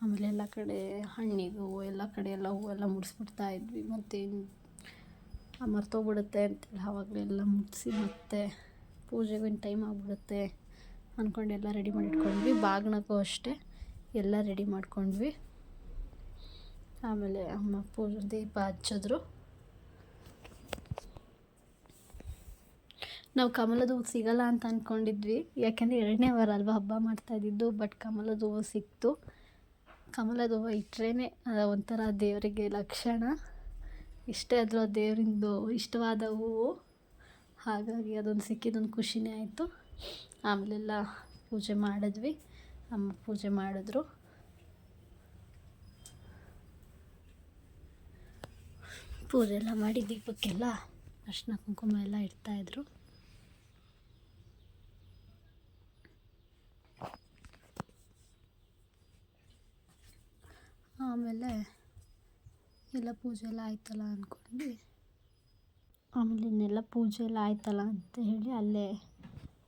ಆಮೇಲೆ ಎಲ್ಲ ಕಡೆ ಹಣ್ಣಿಗೆ, ಎಲ್ಲ ಕಡೆ ಎಲ್ಲ ಹೂವೆಲ್ಲ ಮುಡಿಸ್ಬಿಡ್ತಾ ಇದ್ವಿ. ಮತ್ತು ಮರ್ತೋಗ್ಬಿಡುತ್ತೆ ಅಂತೇಳಿ ಆವಾಗಲೇ ಎಲ್ಲ ಮುಡಿಸಿ ಮತ್ತೆ ಪೂಜೆಗೆ ಟೈಮ್ ಆಗಿಬಿಡುತ್ತೆ. ಅಂದ್ಕೊಂಡು ಎಲ್ಲ ರೆಡಿ ಮಾಡಿ ಇಟ್ಕೊಂಡ್ವಿ ಬಾಗ್ನಕ್ಕೂ ಅಷ್ಟೇ. ಎಲ್ಲ ರೆಡಿ ಮಾಡ್ಕೊಂಡ್ವಿ. ಆಮೇಲೆ ಅಮ್ಮ ಪೂಜೆ ದೀಪ ಹಚ್ಚಿದ್ರು. ನಾವು ಕಮಲದ ಹೂವು ಸಿಗಲ್ಲ ಅಂತ ಅಂದ್ಕೊಂಡಿದ್ವಿ ಯಾಕೆಂದರೆ ಎರಡನೇ ವಾರ ಅಲ್ವಾ ಹಬ್ಬ ಮಾಡ್ತಾಯಿದ್ದಿದ್ದು ಬಟ್ ಕಮಲದ ಹೂವು ಸಿಕ್ತು. ಕಮಲದ ಹೂವು ಇಟ್ರೇ ಒಂಥರ ದೇವರಿಗೆ ಲಕ್ಷಣ. ಇಷ್ಟೇ ಆದರೂ ಆ ದೇವರಿಂದು ಇಷ್ಟವಾದ ಹೂವು. ಹಾಗಾಗಿ ಅದೊಂದು ಸಿಕ್ಕಿದ್ದೊಂದು ಖುಷಿನೇ ಆಯಿತು. ಆಮೇಲೆಲ್ಲ ಪೂಜೆ ಮಾಡಿದ್ವಿ. ಅಮ್ಮ ಪೂಜೆ ಮಾಡಿದ್ರು. ಪೂಜೆ ಎಲ್ಲ ಮಾಡಿ ದೀಪಕ್ಕೆಲ್ಲ ಅರ್ಶಿನ ಕುಂಕುಮ ಎಲ್ಲ ಇಡ್ತಾಯಿದ್ರು ಆಮೇಲೆ ಎಲ್ಲ ಪೂಜೆ ಎಲ್ಲ ಆಯ್ತಲ್ಲ ಅಂದ್ಕೊಂಡು ಆಮೇಲೆ ಇನ್ನೆಲ್ಲ ಪೂಜೆ ಎಲ್ಲ ಆಯ್ತಲ್ಲ ಅಂತ ಹೇಳಿ ಅಲ್ಲೇ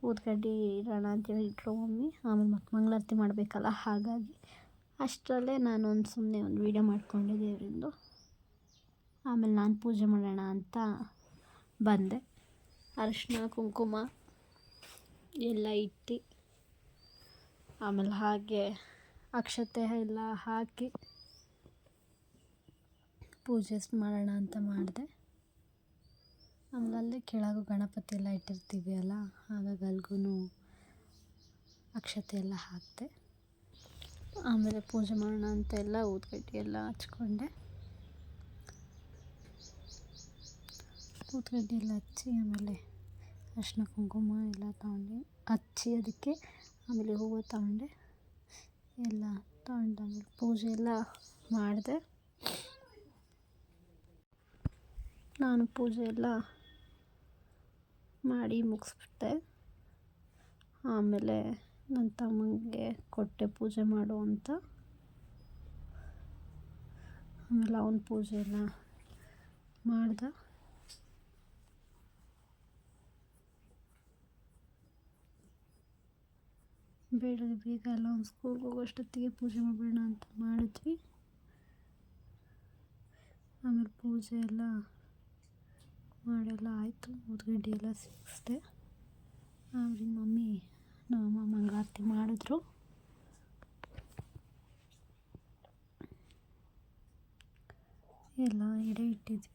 ಊದ್ಕಡ್ಡಿ ಇಡೋಣ ಅಂತೇಳಿ ಇಟ್ಟರು ಮಮ್ಮಿ. ಆಮೇಲೆ ಮತ್ತೆ ಮಂಗಳಾರತಿ ಮಾಡಬೇಕಲ್ಲ, ಹಾಗಾಗಿ ಅಷ್ಟರಲ್ಲೇ ನಾನು ಒಂದು ಸುಮ್ಮನೆ ಒಂದು ವೀಡಿಯೋ ಮಾಡಿಕೊಂಡೆ ದೇವರಿಂದು. ಆಮೇಲೆ ನಾನು ಪೂಜೆ ಮಾಡೋಣ ಅಂತ ಬಂದೆ. ಅರಿಶಿನ ಕುಂಕುಮ ಎಲ್ಲ ಇಟ್ಟು ಆಮೇಲೆ ಹಾಗೆ ಅಕ್ಷತೆ ಎಲ್ಲ ಹಾಕಿ ಪೂಜೆ ಮಾಡೋಣ ಅಂತ ಮಾಡಿದೆ. ಆಮೇಲೆ ಅಲ್ಲೇ ಕೆಳಗೂ ಗಣಪತಿ ಎಲ್ಲ ಇಟ್ಟಿರ್ತೀವಿ ಅಲ್ಲ ಹಾಗಾಗಿ ಅಲ್ಗೂ ಅಕ್ಷತೆ ಎಲ್ಲ ಹಾಕಿದೆ ಆಮೇಲೆ ಪೂಜೆ ಮಾಡೋಣ ಅಂತ ಎಲ್ಲ ಊದ್ಕಟ್ಟಿ ಎಲ್ಲ ಹಚ್ಕೊಂಡೆ. ಊದ್ಕಡ್ಡಿ ಎಲ್ಲ ಹಚ್ಚಿ ಆಮೇಲೆ ಅರ್ಶಿನ ಕುಂಕುಮ ಎಲ್ಲ ತಗೊಂಡು. ಹಚ್ಚಿ ಅದಕ್ಕೆ ಆಮೇಲೆ ಹೂವು ತಗೊಂಡೆ. ಎಲ್ಲ ತಗೊಂಡು ಆಮೇಲೆ ಪೂಜೆ ಎಲ್ಲ ಮಾಡಿದೆ. ನಾನು ಪೂಜೆ ಎಲ್ಲ ಮಾಡಿ ಮುಗಿಸ್ಬಿಟ್ಟೆ. ಆಮೇಲೆ ನನ್ನ ತಮ್ಮನಿಗೆ ಕೊಟ್ಟೆ ಪೂಜೆ ಮಾಡು ಅಂತ. ಆಮೇಲೆ ಅವನ ಪೂಜೆ ಎಲ್ಲ ಮಾಡ್ದ. ಬೆಳಗ್ಗೆ ಬೇಗ ಎಲ್ಲ ಅವ್ನು ಸ್ಕೂಲ್ಗೆ ಹೋಗೋಷ್ಟೊತ್ತಿಗೆ ಪೂಜೆ ಮಾಡಬೇಡ ಅಂತ ಮಾಡಿದ್ವಿ. ಆಮೇಲೆ ಪೂಜೆ ಎಲ್ಲ ಮಾಡೆಲ್ಲ, ಆಯಿತು. ಮೂರು ಎಲ್ಲ ಸಿಕ್ಕಿಸ್ದೆ ಆಮೇಲೆ ಮಮ್ಮಿ ನಮ್ಮಮ್ಮ ಮಂಗಳಾರತಿ ಮಾಡಿದ್ರು. ಎಲ್ಲ ಎಡೆ ಇಟ್ಟಿದ್ವಿ.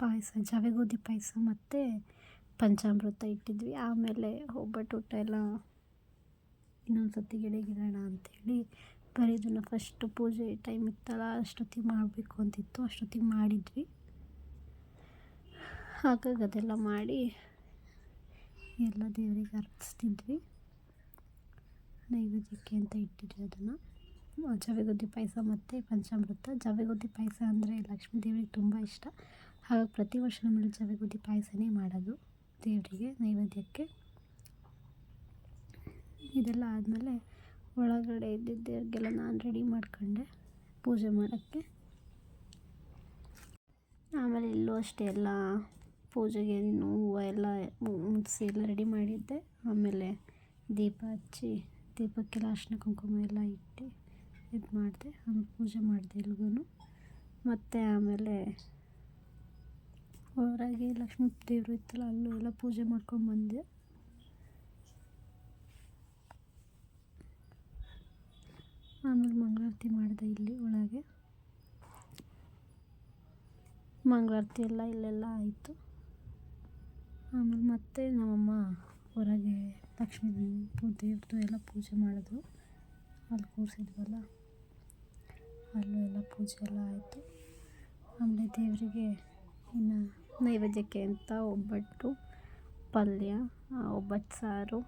ಪಾಯಸ ಜವೆ ಗೋಧಿ ಪಾಯಸ ಮತ್ತು ಪಂಚಾಮೃತ ಇಟ್ಟಿದ್ವಿ. ಆಮೇಲೆ ಒಬ್ಬಟ್ಟು ಊಟ ಎಲ್ಲ ಇನ್ನೊಂದು ಸತಿ ಎಡೆಗಿಡೋಣ ಅಂಥೇಳಿ ಬರೀ ಇದನ್ನು ಫಸ್ಟು ಪೂಜೆ ಟೈಮ್ ಇತ್ತಲ್ಲ, ಅಷ್ಟೊತ್ತಿಗೆ ಮಾಡಬೇಕು ಅಂತಿತ್ತು. ಅಷ್ಟೊತ್ತಿಗೆ ಮಾಡಿದ್ವಿ. ಹಾಗಾಗಿ ಅದೆಲ್ಲ ಮಾಡಿ ಎಲ್ಲ ದೇವರಿಗೆ ಅರ್ಪಿಸ್ತಿದ್ವಿ. ನೈವೇದ್ಯಕ್ಕೆ ಅಂತ ಇಟ್ಟಿದ್ವಿ ಅದನ್ನು. ಜವೆಗುದ್ದಿ ಪಾಯಸ ಮತ್ತು ಪಂಚಾಮೃತ. ಜವೆಗುದ್ದಿ ಪಾಯಸ ಅಂದರೆ ಲಕ್ಷ್ಮೀ ದೇವರಿಗೆ ತುಂಬ ಇಷ್ಟ. ಹಾಗಾಗಿ ಪ್ರತಿ ವರ್ಷ ನಮ್ಮಲ್ಲಿ ಜವೆಗುದ್ದಿ ಪಾಯಸನೇ ಮಾಡೋದು ದೇವರಿಗೆ ನೈವೇದ್ಯಕ್ಕೆ. ಇದೆಲ್ಲ ಆದಮೇಲೆ ಒಳಗಡೆ ಇದ್ದಿದ್ದ ದೇವ್ರಿಗೆಲ್ಲ ನಾನು ರೆಡಿ ಮಾಡ್ಕೊಂಡೆ ಪೂಜೆ ಮಾಡೋಕ್ಕೆ. ಆಮೇಲೆ ಇಲ್ಲೂ ಅಷ್ಟೇ ಎಲ್ಲ ಪೂಜೆಗೆ ಹೂವು ಎಲ್ಲ ಮುಗಿಸಿ ಎಲ್ಲ ರೆಡಿ ಮಾಡಿದ್ದೆ. ಆಮೇಲೆ ದೀಪ ಹಚ್ಚಿ, ದೀಪಕ್ಕೆಲ್ಲ ಅರ್ಶಿನ ಕುಂಕುಮ ಎಲ್ಲ ಇಟ್ಟು ಇದು ಮಾಡಿದೆ. ಆಮೇಲೆ ಪೂಜೆ ಮಾಡಿದೆ ಎಲ್ಗೂ ಮತ್ತು ಆಮೇಲೆ ಹೊರಗೆ ಲಕ್ಷ್ಮೀ ದೇವರು ಇತ್ತಲ್ಲ, ಅಲ್ಲೂ ಎಲ್ಲ ಪೂಜೆ ಮಾಡ್ಕೊಂಬಂದೆ ಆಮೇಲೆ ಮಂಗಳಾರತಿ ಮಾಡಿದೆ ಇಲ್ಲಿ ಒಳಗೆ. ಮಂಗಳಾರತಿ ಎಲ್ಲ ಇಲ್ಲೆಲ್ಲ ಆಯಿತು. ಆಮೇಲೆ ಮತ್ತೆ ನಮ್ಮಮ್ಮ ಹೊರಗೆ ಲಕ್ಷ್ಮೀ ದೇವ್ರದ್ದು ಎಲ್ಲ ಪೂಜೆ ಮಾಡಿದ್ರು. ಅಲ್ಲಿ ಕೂರಿಸಿದ್ವಲ್ಲ, ಅಲ್ಲೂ ಎಲ್ಲ ಪೂಜೆ ಎಲ್ಲ ಆಯಿತು. ಆಮೇಲೆ ದೇವರಿಗೆ ಇನ್ನು ನೈವೇದ್ಯಕ್ಕೆ ಅಂತ ಒಬ್ಬಟ್ಟು, ಪಲ್ಯ ಒಬ್ಬಟ್ಟು ಸಾರು,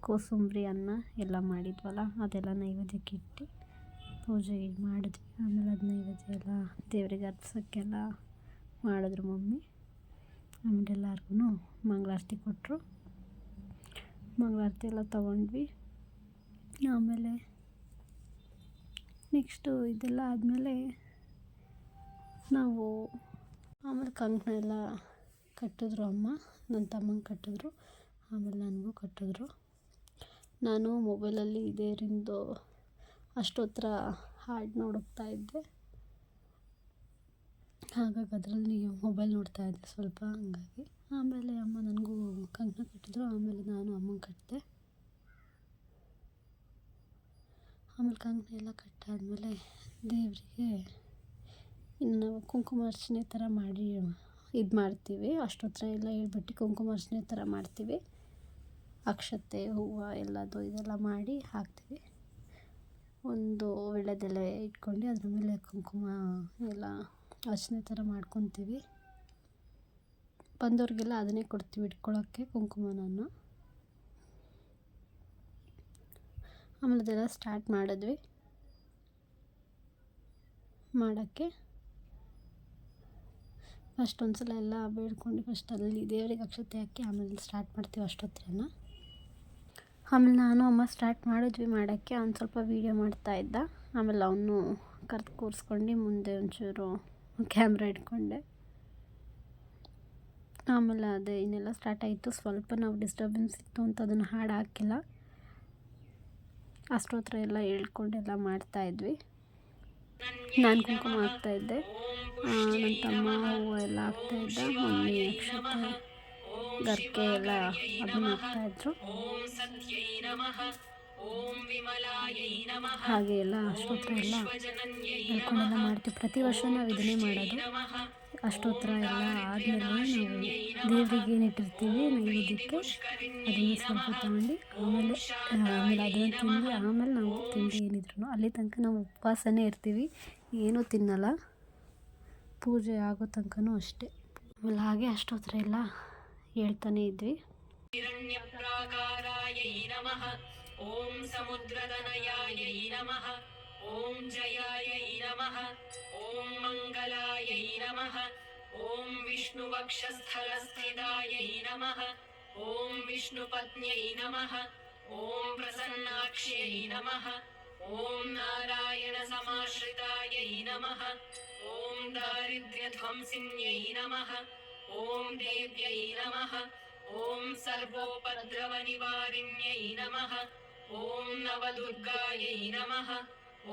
ಕೋಸಂಬರಿ ಅನ್ನ ಎಲ್ಲ ಮಾಡಿದ್ವಲ್ಲ, ಅದೆಲ್ಲ ನೈವೇದ್ಯಕ್ಕೆ ಇಟ್ಟು ಪೂಜೆ ಮಾಡಿದ್ವಿ. ಆಮೇಲೆ ಅದು ನೈವೇದ್ಯ ಎಲ್ಲ ದೇವರಿಗೆ ಅರ್ಪಿಸೋಕ್ಕೆಲ್ಲ ಮಾಡಿದ್ರು ಮಮ್ಮಿ. ಆಮೇಲೆ ಮಂಗಳಾರತಿ ಕೊಟ್ಟರು ಮಂಗಳಾರತಿ ಎಲ್ಲ ತೊಗೊಂಡ್ವಿ. ಆಮೇಲೆ ನೆಕ್ಸ್ಟು ಇದೆಲ್ಲ ಆದಮೇಲೆ ನಾವು ಆಮೇಲೆ ಕಂಕಣ ಎಲ್ಲ ಕಟ್ಟಿದ್ರು ಅಮ್ಮ. ನನ್ನ ತಮ್ಮಂಗೆ ಕಟ್ಟಿದ್ರು. ಆಮೇಲೆ ನನಗೂ ಕಟ್ಟಿದ್ರು. ನಾನು ಮೊಬೈಲಲ್ಲಿ ಇದೇರಿಂದು ಅಷ್ಟೊತ್ತರ ಹಾಡು ನೋಡುತ್ತಾ ಇದ್ದೆ. ಹಾಗಾಗಿ ಅದರಲ್ಲಿ ಮೊಬೈಲ್ ನೋಡ್ತಾ ಇದ್ದೆ ಸ್ವಲ್ಪ ಹಂಗಾಗಿ. ಆಮೇಲೆ ಅಮ್ಮ ನನಗೂ ಕಂಕಣ ಕಟ್ಟಿದ್ರು, ಆಮೇಲೆ ನಾನು ಅಮ್ಮಂಗೆ ಕಟ್ಟಿದೆ ಆಮೇಲೆ ಕಂಕಣ ಎಲ್ಲ ಕಟ್ಟಾದಮೇಲೆ ದೇವರಿಗೆ ಇನ್ನು ಕುಂಕುಮಾರ್ಚನೆ ಥರ ಮಾಡಿ, ಇದು ಮಾಡ್ತೀವಿ. ಅಷ್ಟೊತ್ತರ ಎಲ್ಲ ಹೇಳ್ಬಿಟ್ಟು ಕುಂಕುಮಾರ್ಚನೆ ಥರ ಮಾಡ್ತೀವಿ. ಅಕ್ಷತೆ, ಹೂವು ಎಲ್ಲದು ಇದೆಲ್ಲ ಮಾಡಿ ಹಾಕ್ತೀವಿ. ಒಂದು ವೀಳ್ಯದೆಲೆ ಇಟ್ಕೊಂಡು ಅದ್ರ ಮೇಲೆ ಕುಂಕುಮ ಎಲ್ಲ ಅರ್ಚನೆ ಥರ ಮಾಡ್ಕೊತೀವಿ. ಬಂದವ್ರಿಗೆಲ್ಲ ಅದನ್ನೇ ಕೊಡ್ತೀವಿ ಇಟ್ಕೊಳ್ಳೋಕ್ಕೆ, ಕುಂಕುಮನನ್ನು. ಆಮೇಲೆ ಅದೆಲ್ಲ ಸ್ಟಾರ್ಟ್ ಮಾಡಿದ್ವಿ. ಮಾಡೋಕ್ಕೆ. ಫಸ್ಟ್ ಒಂದು ಸಲ ಎಲ್ಲ ಬೇಡ್ಕೊಂಡು ಫಸ್ಟ್ ಅಲ್ಲಿ ದೇವರಿಗೆ ಅಕ್ಷತೆ ಹಾಕಿ ಆಮೇಲೆ ಸ್ಟಾರ್ಟ್ ಮಾಡ್ತೀವಿ ಅಷ್ಟೊತ್ತರನ ಆಮೇಲೆ ನಾನು, ಅಮ್ಮ ಸ್ಟಾರ್ಟ್ ಮಾಡಿದ್ವಿ ಮಾಡೋಕ್ಕೆ. ಅವ್ನು ಸ್ವಲ್ಪ ವೀಡಿಯೋ ಮಾಡ್ತಾಯಿದ್ದ ಆಮೇಲೆ ಅವನು ಕರೆದು ಕೂರಿಸ್ಕೊಂಡು ಮುಂದೆ ಒಂಚೂರು ಕ್ಯಾಮ್ರಾ ಇಟ್ಕೊಂಡೆ. ಆಮೇಲೆ ಅದೇ ಇನ್ನೆಲ್ಲ ಸ್ಟಾರ್ಟ್ ಆಯಿತು. ಸ್ವಲ್ಪ ನಾವು ಡಿಸ್ಟರ್ಬೆನ್ಸ್ ಇತ್ತು ಅಂತ ಅದನ್ನು ಹಾಡು ಹಾಕಿಲ್ಲ. ಅಷ್ಟೋತ್ರ ಎಲ್ಲ ಹೇಳ್ಕೊಂಡೆಲ್ಲ ಮಾಡ್ತಾಯಿದ್ವಿ ನಾನು ಕುಂಕುಮ ಹಾಕ್ತಾಯಿದ್ದೆ ನನ್ನ ತಮ್ಮ, ಹೂವು ಎಲ್ಲ ಹಾಕ್ತಾಯಿದ್ದ ಮಮ್ಮಿ, ಅಕ್ಷತೆ, ಗರ್ಕೆ ಎಲ್ಲ ಅದನ್ನ ಹಾಕ್ತಾಯಿದ್ರು ಹಾಗೆ ಎಲ್ಲ ಅಷ್ಟೋತ್ರ ಎಲ್ಲ ಹೇಳ್ಕೊಂಡೆಲ್ಲ ಮಾಡ್ತೀವಿ. ಪ್ರತಿ ವರ್ಷ ನಾವು ಇದನ್ನೇ ಮಾಡೋದು. ಅಷ್ಟೋತ್ರ ಎಲ್ಲ ಆದಮೇಲೆ ನಾವು ದೇವರಿಗೆ ಏನಿಟ್ಟಿರ್ತೀವಿ ನೈವೇದ್ಯಕ್ಕೆ ಅದನ್ನು ಸ್ವಲ್ಪ ತಗೊಂಡು ಆಮೇಲೆ ಆಮೇಲೆ ಅದನ್ನು ತಿಂದು ಆಮೇಲೆ ನಾವು ತಿಂಡಿ ಏನಿದ್ರು ಅಲ್ಲಿ ತನಕ ನಾವು ಉಪವಾಸನೇ ಇರ್ತೀವಿ. ಏನೂ ತಿನ್ನಲ್ಲ. ಪೂಜೆ ಆಗೋ ತನಕನೂ ಅಷ್ಟೇ. ಆಮೇಲೆ ಹಾಗೆ ಅಷ್ಟೋತ್ರ ಎಲ್ಲ ಹೇಳ್ತಾನೆ ಇದ್ವಿ. ॐ समुद्रतनयायै नमः। ॐ जयायै नमः। ॐ मङ्गलायै नमः। ॐ विष्णुवक्षस्थलस्थितायै नमः। ॐ विष्णुपत्न्यै नमः। ॐ प्रसन्नाक्ष्यै नमः। ॐ नारायणसमाश्रितायै नमः। ॐ दारिद्र्यध्वंसिन्यै नमः। ॐ देव्यै नमः। ॐ सर्वोपद्रवनिवारिण्यै नमः। ॐ नवदुर्गायै नमः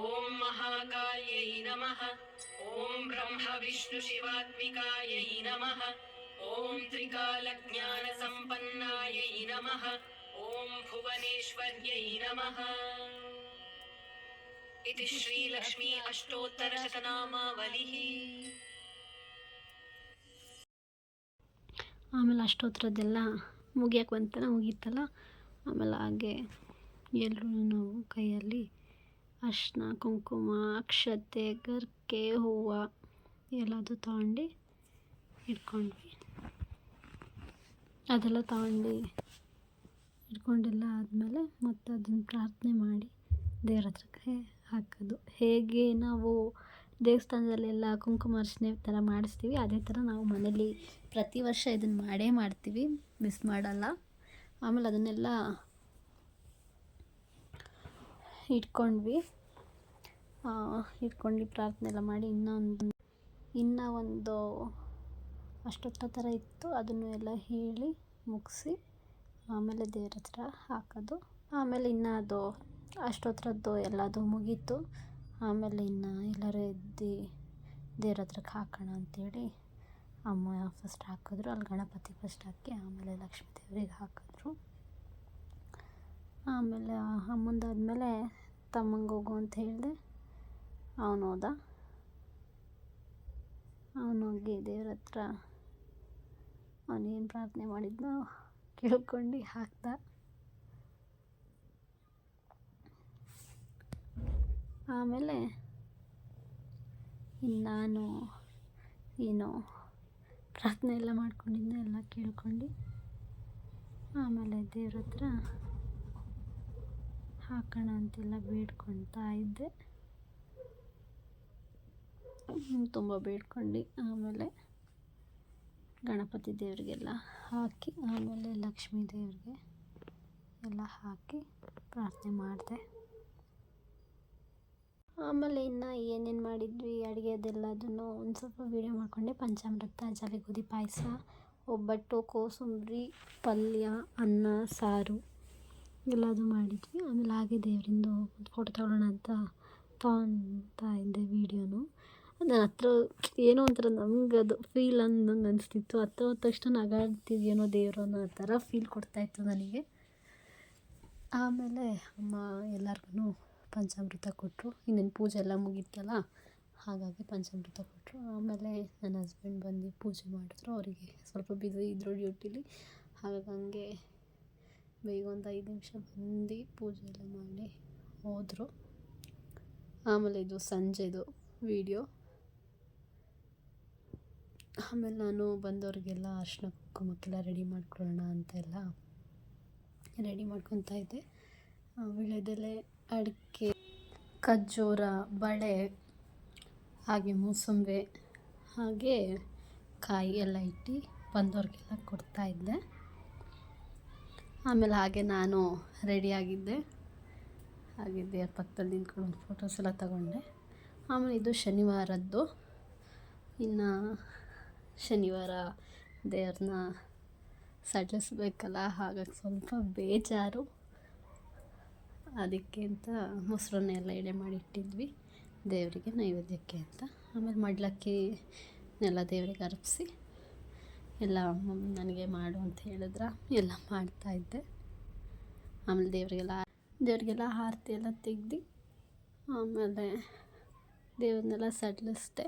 ॐ महाकाल्यै नमः ॐ ब्रह्मविष्णुशिवात्मिकायै नमः ॐ त्रिकालज्ञानसम्पन्नायै नमः ॐ भुवनेश्वर्यै नमः इति श्रीलक्ष्मी अष्टोत्तरशतनामावलिः ಆಮೇಲೆ ಅಷ್ಟೊತ್ತರದ್ದೆಲ್ಲ ಮುಗಿಯೋಕೆ ಬಂತಲ್ಲ ಮುಗೀತಲ್ಲ ಆಮೇಲೆ ಹಾಗೆ ಎಲ್ಲರೂ ಕೈಯಲ್ಲಿ ಅರಿಶಿನ ಕುಂಕುಮ, ಅಕ್ಷತೆ, ಗರಿಕೆ, ಹೂವು ಎಲ್ಲದು ತಗೊಂಡು ಇಟ್ಕೊಂಡ್ವಿ. ಅದೆಲ್ಲ ತಗೊಂಡು ಇಟ್ಕೊಂಡೆಲ್ಲ ಆದಮೇಲೆ ಮತ್ತು ಅದನ್ನು ಪ್ರಾರ್ಥನೆ ಮಾಡಿ ದೇವ್ರ ಹತ್ರಕ್ಕೆ ಹಾಕೋದು. ಹೇಗೆ ನಾವು ದೇವಸ್ಥಾನದಲ್ಲೆಲ್ಲ ಕುಂಕುಮಾರ್ಚನೆ ಥರ ಮಾಡಿಸ್ತೀವಿ, ಅದೇ ಥರ ನಾವು ಮನೇಲಿ ಪ್ರತಿ ವರ್ಷ ಇದನ್ನು ಮಾಡೇ ಮಾಡ್ತೀವಿ. ಮಿಸ್ ಮಾಡಲ್ಲ. ಆಮೇಲೆ ಅದನ್ನೆಲ್ಲ ಇಟ್ಕೊಂಡ್ವಿ. ಇಟ್ಕೊಂಡು ಪ್ರಾರ್ಥನೆ ಎಲ್ಲ ಮಾಡಿ ಇನ್ನೊಂದು, ಇನ್ನೂ ಒಂದು ಅಷ್ಟೊತ್ತ ಥರ ಇತ್ತು. ಅದನ್ನು ಎಲ್ಲ ಹೇಳಿ ಮುಗಿಸಿ ಆಮೇಲೆ ದೇವ್ರ ಹತ್ರ ಹಾಕೋದು. ಆಮೇಲೆ ಇನ್ನೂ ಅದು ಅಷ್ಟೊತ್ತರದ್ದು ಎಲ್ಲದು ಮುಗೀತು. ಆಮೇಲೆ ಇನ್ನು ಎಲ್ಲರೂ ಎದ್ದು ದೇವ್ರ ಹತ್ರಕ್ಕೆ ಹಾಕೋಣ ಅಂತೇಳಿ ಅಮ್ಮ ಫಸ್ಟ್ ಹಾಕಿದ್ರು. ಅಲ್ಲಿ ಗಣಪತಿ ಫಸ್ಟ್ ಹಾಕಿ ಆಮೇಲೆ ಲಕ್ಷ್ಮೀ ದೇವರಿಗೆ ಹಾಕಿದ್ರು. ಆಮೇಲೆ ಅಮ್ಮಂದಾದ್ಮೇಲೆ ತಮ್ಮಂಗೆ ಹೋಗು ಅಂತ ಹೇಳಿದೆ. ಅವನು ಹೋದ. ಅವನೋಗಿ ದೇವ್ರ ಹತ್ರ ಅವನೇನು ಪ್ರಾರ್ಥನೆ ಮಾಡಿದ್ನೋ ಕೇಳ್ಕೊಂಡು ಹಾಕ್ದ. ಆಮೇಲೆ ನಾನು ಏನು ಪ್ರಾರ್ಥನೆ ಎಲ್ಲ ಮಾಡ್ಕೊಂಡಿದ್ದೆ ಎಲ್ಲ ಕೇಳ್ಕೊಂಡು ಆಮೇಲೆ ದೇವ್ರ ಹತ್ರ ಹಾಕೋಣ ಅಂತೆಲ್ಲ ಬೇಡ್ಕೊಳ್ತಾ ಇದ್ದೆ. ತುಂಬ ಬೇಡ್ಕೊಂಡು. ಆಮೇಲೆ ಗಣಪತಿ ದೇವರಿಗೆಲ್ಲ ಹಾಕಿ, ಆಮೇಲೆ ಲಕ್ಷ್ಮೀ ದೇವರಿಗೆ ಎಲ್ಲ ಹಾಕಿ ಪ್ರಾರ್ಥನೆ ಮಾಡಿದೆ. ಆಮೇಲೆ ಇನ್ನು ಏನೇನು ಮಾಡಿದ್ವಿ ಅಡುಗೆದೆಲ್ಲದನ್ನು ಒಂದು ಸ್ವಲ್ಪ ವೀಡಿಯೋ ಮಾಡಿಕೊಂಡೆ. ಪಂಚಾಮೃತ ಜವೆಗೋದಿ ಪಾಯಸ, ಒಬ್ಬಟ್ಟು, ಕೋಸಂಬರಿ, ಪಲ್ಯ, ಅನ್ನ, ಸಾರು. ಎಲ್ಲದು ಮಾಡಿದ್ವಿ ಆಮೇಲೆ ಹಾಗೆ ದೇವರಿಂದ ಫೋಟೋ ತಗೊಳ್ಳೋಣ ಅಂತ ಅಂತ ಇದ್ದೆ ವೀಡಿಯೋನು ನನ್ನ ಹತ್ರ ಏನೋ ಒಂಥರ ನಮ್ಗೆ ಅದು ಫೀಲ್ ಅನ್ನಂಗೆ ಅನಿಸ್ತಿತ್ತು. ಹತ್ರ ಹೋದ ತಕ್ಷಣ ನಗಾಡ್ತಿದ್ಯೇನೋ ದೇವರು ಅನ್ನೋ ಥರ ಫೀಲ್ ಕೊಡ್ತಾಯಿತ್ತು ನನಗೆ. ಆಮೇಲೆ ಅಮ್ಮ ಎಲ್ಲರಿಗೂ ಪಂಚಾಮೃತ ಕೊಟ್ಟರು ಇನ್ನೇನು ಪೂಜೆ ಎಲ್ಲ ಮುಗೀತಲ್ಲ, ಹಾಗಾಗಿ ಪಂಚಾಮೃತ ಕೊಟ್ಟರು ಆಮೇಲೆ ನನ್ನ ಹಸ್ಬೆಂಡ್ ಬಂದು ಪೂಜೆ ಮಾಡಿದ್ರು. ಅವರಿಗೆ ಸ್ವಲ್ಪ ಬಿಸಿ ಇದ್ದರು ಡ್ಯೂಟಿಲಿ ಹಾಗಾಗಿ ಹಂಗೆ ಬೇಗ ಒಂದು ಐದು ನಿಮಿಷ ಬಂದು ಪೂಜೆ ಎಲ್ಲ ಮಾಡಿ ಹೋದರು. ಆಮೇಲೆ ಇದು ಸಂಜೆದು ವಿಡಿಯೋ ಆಮೇಲೆ ನಾನು ಬಂದವ್ರಿಗೆಲ್ಲ ಅರ್ಶಿನ ಕುಂಕುಮಕ್ಕೆಲ್ಲ ರೆಡಿ ಮಾಡ್ಕೊಳ್ಳೋಣ ಅಂತೆಲ್ಲ ರೆಡಿ ಮಾಡ್ಕೊತಾ ಇದ್ದೆ. ವಿಳೆದೆಲೆ ಅಡಿಕೆ, ಖರ್ಜೂರ, ಬಳೆ, ಹಾಗೆ ಮೂಸಂಬಿ, ಹಾಗೆ ಕಾಯಿ ಎಲ್ಲ ಇಟ್ಟು ಬಂದವ್ರಿಗೆಲ್ಲ ಕೊಡ್ತಾ ಇದ್ದೆ. ಆಮೇಲೆ ಹಾಗೆ ನಾನು ರೆಡಿಯಾಗಿದ್ದೆ ಹಾಗಿದ್ದೆ ಪಕ್ಕದಲ್ಲಿ ನಿಂತ್ಕೊಂಡು ಫೋಟೋಸ್ ಎಲ್ಲ ತಗೊಂಡೆ. ಆಮೇಲೆ ಇದು ಶನಿವಾರದ್ದು. ಇನ್ನು ಶನಿವಾರ ದೇವ್ರನ್ನ ಸಡಿಲಿಸ್ಬೇಕಲ್ಲ ಹಾಗಾಗಿ ಸ್ವಲ್ಪ ಬೇಜಾರು. ಅದಕ್ಕೆ ಅಂತ ಮೊಸರನ್ನ ಎಲ್ಲ ಎಡೆ ಮಾಡಿಟ್ಟಿದ್ವಿ ದೇವರಿಗೆ ನೈವೇದ್ಯಕ್ಕೆ ಅಂತ. ಆಮೇಲೆ ಮಡ್ಲಕ್ಕಿನೆಲ್ಲ ದೇವರಿಗೆ ಅರ್ಪಿಸಿ. ಎಲ್ಲ ನನಗೆ ಮಾಡು ಅಂತ ಹೇಳಿದ್ರ ಎಲ್ಲ ಮಾಡ್ತಾಯಿದ್ದೆ ಆಮೇಲೆ ದೇವರಿಗೆಲ್ಲ ದೇವರಿಗೆಲ್ಲ ಆರತಿ ಎಲ್ಲ ತೆಗ್ದು ಆಮೇಲೆ ದೇವ್ರನ್ನೆಲ್ಲ ಸಡ್ಲಿಸ್ದೆ.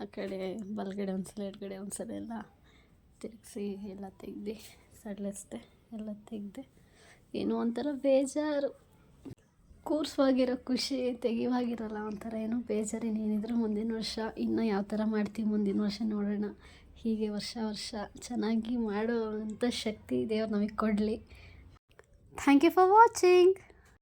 ಆ ಕಡೆ ಬಲಗಡೆ ಒಂದು ಸಲ ಎಡಗಡೆ ಒಂದು ಸಲ ಎಲ್ಲ ತಿರುಗಿಸಿ ಎಲ್ಲ ತೆಗ್ದು ಸಡ್ಲಿಸ್ದೆ, ಎಲ್ಲ ತೆಗ್ದೆ. ಏನೋ ಒಂಥರ ಬೇಜಾರು. ಕೂರ್ಸುವಾಗಿರೋ ಖುಷಿ, ತೆಗಿವಾಗಿರಲ್ಲ ಒಂಥರ ಏನೋ ಬೇಜಾರಿನೇನಿದ್ರು ಮುಂದಿನ ವರ್ಷ, ಇನ್ನೂ ಯಾವ ಥರ ಮಾಡ್ತೀವಿ ಮುಂದಿನ ವರ್ಷ ನೋಡೋಣ. ಹೀಗೆ ವರ್ಷ ವರ್ಷ ಚೆನ್ನಾಗಿ ಮಾಡುವಂಥ ಶಕ್ತಿ ದೇವ್ರು ನಮಗೆ ಕೊಡಲಿ. Thank you for watching